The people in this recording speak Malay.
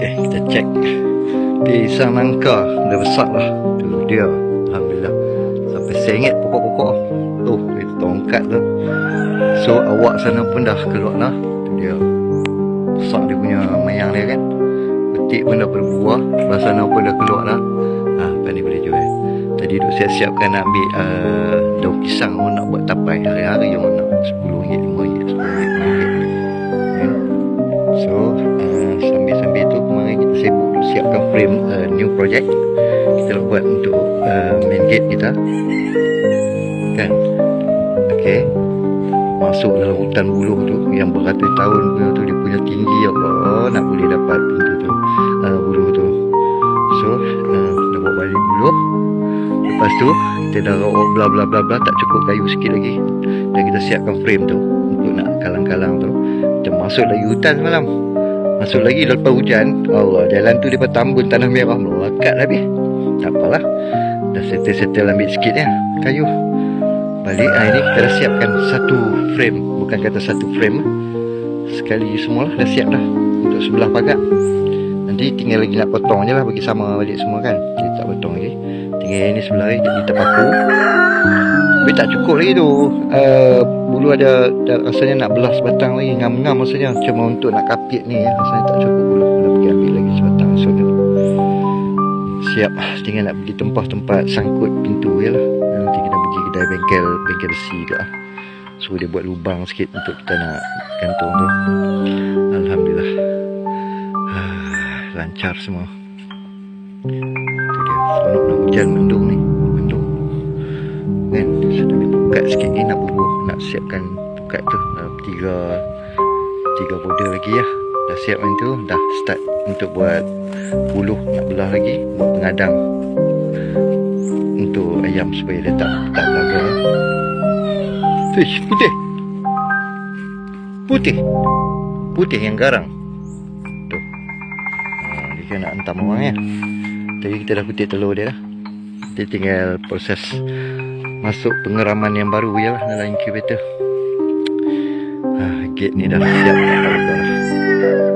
Okay, kita cek Pisang nangka Dah besar lah. Tu dia Alhamdulillah. Sampai sengit pokok-pokok. Tu itu tongkat tu. So awak sana pun dah keluar lah. Tu dia. Besar dia punya mayang dia kan. Petik pun dah berbuah. Belah sana pun dah keluar lah. Ha, Lepas ni boleh jual? Tadi duk siap-siapkan nak ambil uh, Daun pisang pun nak buat tapai. Hari-hari yang nak. RM10, siapkan frame uh, new project. Kita nak buat untuk uh, main gate kita. Kan? Okay masuk dalam hutan buluh tu yang beratus tahun punya tu dia punya tinggi ya Allah nak boleh dapat pintu tu uh, buluh tu. So uh, dah bawa balik buluh. Lepas tu kita dah rawak bla bla bla bla tak cukup kayu sikit lagi. Dan kita siapkan frame tu untuk nak kalang-kalang tu. Kita masuk lagi hutan semalam Masuk lagi lepas hujan. Allah jalan tu daripada tambun tanah merah Melekat lah habis. Tak apalah. Dah settle-settle ambil sikit ya Kayu. Balik ha, ini kita dah siapkan satu frame. Bukan kata satu frame. Sekali semua lah dah siap dah. Untuk sebelah pagar. Nanti tinggal lagi nak potong je lah Bagi sama balik semua kan. Kita tak potong lagi. Tinggal ini sebelah lagi Jadi terpaku Tapi tak cukup lagi tu. Uh, Bulu ada, ada Rasanya nak belah sebatang lagi Ngam-ngam rasanya. Cuma untuk nak kapit ni ya, Rasanya tak cukup bulu Nak pergi ambil lagi sebatang So Siap. Tinggal nak pergi tempat-tempat Sangkut pintu je lah. Nanti kita pergi kedai bengkel Bengkel besi ke lah So dia buat lubang sikit Untuk kita nak gantung tu. Alhamdulillah. Lancar semua. Tu dia. Seronok nak hujan Mendung Pukat sikit ni Nak bubuh Nak siapkan pukat tu. Dalam tiga Tiga border lagi lah. Dah siap macam tu Dah start Untuk buat Buluh Nak belah lagi Buat pengadang. Untuk ayam Supaya dia tak Tak belaga Fish putih. Putih. Putih yang garang. Tu. Ha, Dia kena nak hentam orang ya. Tadi kita dah kutip telur dia. Dah Dia tinggal proses Masuk pengeraman yang baru je lah Dalam incubator ha, Gate ni dah siap dah.